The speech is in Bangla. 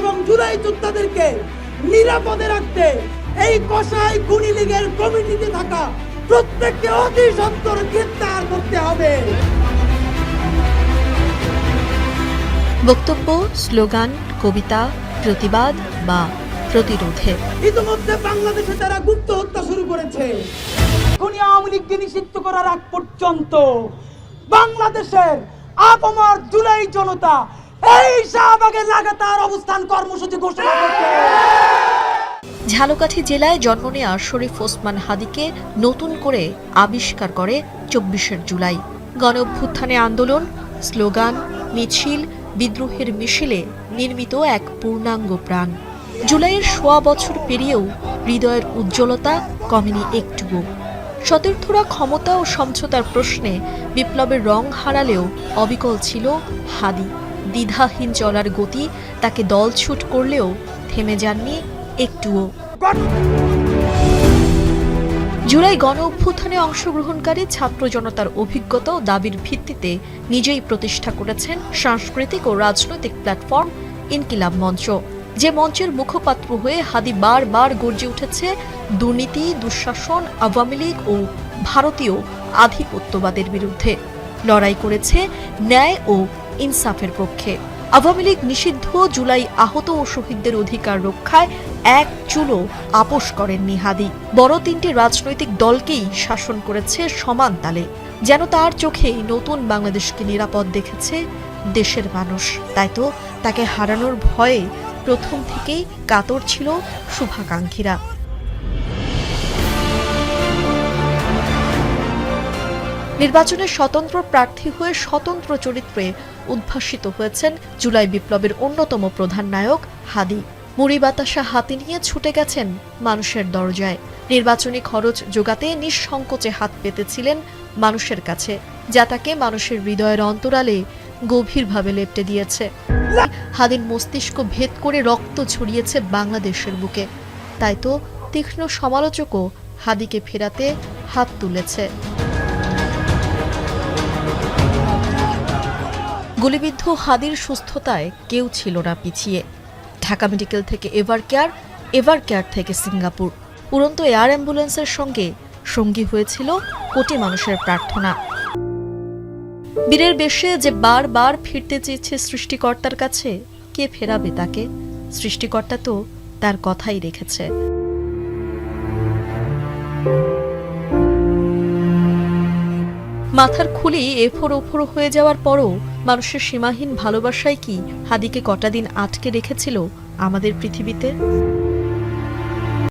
এবং জুলাই যোদ্ধাদেরকে নিরাপদে রাখতে এই কষাই গুণী লীগের কমিটিতে থাকা প্রত্যেককে অতি সত্তর গ্রেপ্তার করতে হবে। বক্তব্য স্লোগান কবিতা প্রতিবাদ বা প্রতিরোধে। ইতিমধ্যে বাংলাদেশে তারা গুপ্ত হত্যা শুরু করেছে। এখনই আওয়ামী লীগকে নিষিদ্ধ করার আগ পর্যন্ত বাংলাদেশের আপমার জুলাই জনতা এই শাহবাগে লাগাতার অবস্থান কর্মসূচি ঘোষণা করছে ঝালকাঠি জেলায় জন্ম নেওয়া শরীফ ওসমান হাদিকে নতুন করে আবিষ্কার করে চব্বিশের জুলাই। গণ অভ্যুত্থানে আন্দোলন, স্লোগান, মিছিল, বিদ্রোহের মিছিলে নির্মিত এক পূর্ণাঙ্গ প্রাণ। জুলাইয়ের সোয়া বছর পেরিয়েও হৃদয়ের উজ্জ্বলতা কমেনি একটুও সতীর্থরা ক্ষমতা ও সমঝোতার প্রশ্নে বিপ্লবের রং হারালেও অবিকল ছিল হাদি। দ্বিধাহীন চলার গতি তাকে দলছুট করলেও থেমে যাননি একটুও। জুলাই গণ অভ্যুত্থানে অংশগ্রহণকারী ছাত্র জনতার অভিজ্ঞতা ও দাবির ভিত্তিতে নিজেই প্রতিষ্ঠা করেছেন সাংস্কৃতিক ও রাজনৈতিক প্ল্যাটফর্ম ইনকিলাব মঞ্চ, যে মঞ্চের মুখপাত্র হয়ে হাদি বারবার গর্জে উঠেছে দুর্নীতি, দুঃশাসন, আওয়ামী লীগ ও ভারতীয় আধিপত্যবাদের বিরুদ্ধে। লড়াই করেছে ন্যায় ও ইনসাফের পক্ষে। আওয়ামী লীগ নিষিদ্ধ, জুলাই আহত ও শহীদদের অধিকার রক্ষায় এক চুলো আপোষ করেন নিহাদি। বড় তিনটি রাজনৈতিক দলকেই শাসন করেছে সমান তালে। যেন তার চোখেই নতুন বাংলাদেশকে নিরাপদ দেখেছে দেশের মানুষ। তাই তো তাকে হারানোর ভয়ে প্রথম থেকেই কাতর ছিল শুভাকাঙ্ক্ষীরা। নির্বাচনে স্বতন্ত্র প্রার্থী হয়ে স্বতন্ত্র চরিত্রে উদ্ভাসিত হয়েছেন জুলাই বিপ্লবের অন্যতম প্রধান নায়ক হাদি। মুড়ি বাতাসা হাতে নিয়ে ছুটে গেছেন মানুষের দরজায়। নির্বাচনী খরচ যোগাতে নিঃসংকোচে হাত পেতেছিলেন মানুষের কাছে, যা তাকে মানুষের হৃদয়ের অন্তরালে গভীরভাবে লেপটে দিয়েছে। হাদির মস্তিষ্ক ভেদ করে রক্ত ছড়িয়েছে বাংলাদেশের বুকে। তাই তো তীক্ষ্ণ সমালোচকও হাদিকে ফেরাতে হাত তুলেছে। গুলিবিদ্ধ হাদির সুস্থতায় কেউ ছিল না পিছিয়ে। ঢাকা মেডিকেল থেকে এভার কেয়ার এভার কেয়ার থেকে সিঙ্গাপুর। উড়ন্ত এয়ার অ্যাম্বুলেন্সের সঙ্গে সঙ্গী হয়েছিল কোটি মানুষের প্রার্থনা। বীরের বেশে যে বারবার ফিরতে চেয়েছে সৃষ্টিকর্তার কাছে, কে ফেরাবে তাকে? সৃষ্টিকর্তা তো তার কথাই রেখেছে। মাথার খুলি এফোর ওফোর হয়ে যাওয়ার পরও মানুষের সীমাহীন ভালোবাসায় কি হাদিকে কটা দিন আটকে রেখেছিল আমাদের পৃথিবীতে?